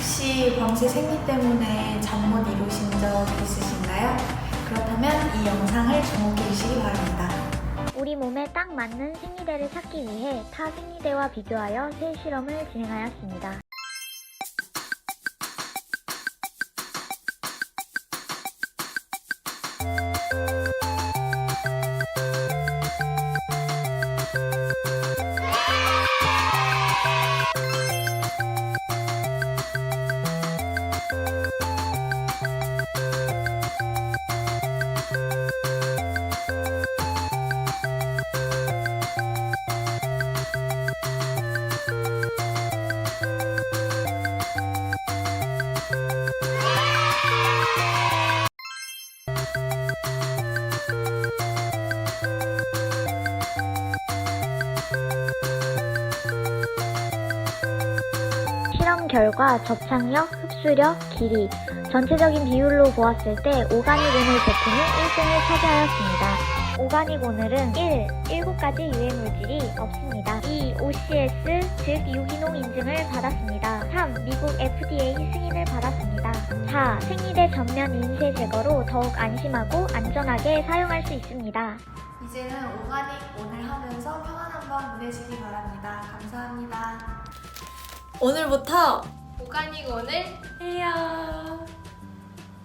혹시 밤새 생리 때문에 잠 못 이루신 적 있으신가요? 그렇다면 이 영상을 주목해 주시기 바랍니다. 우리 몸에 딱 맞는 생리대를 찾기 위해 타 생리대와 비교하여 새 실험을 진행하였습니다. 결과 접착력, 흡수력, 길이, 전체적인 비율로 보았을 때 오가닉 오늘 제품이 1등을 차지하였습니다. 오가닉 오늘은 1. 7가지 유해 물질이 없습니다. 2. OCS, 즉 유기농 인증을 받았습니다. 3. 미국 FDA 승인을 받았습니다. 4. 생리대 전면 인쇄 제거로 더욱 안심하고 안전하게 사용할 수 있습니다. 이제는 오가닉 오늘 하면서 평안 한번 보내시기 바랍니다. 감사합니다. 오늘부터 오가닉 오늘 해요.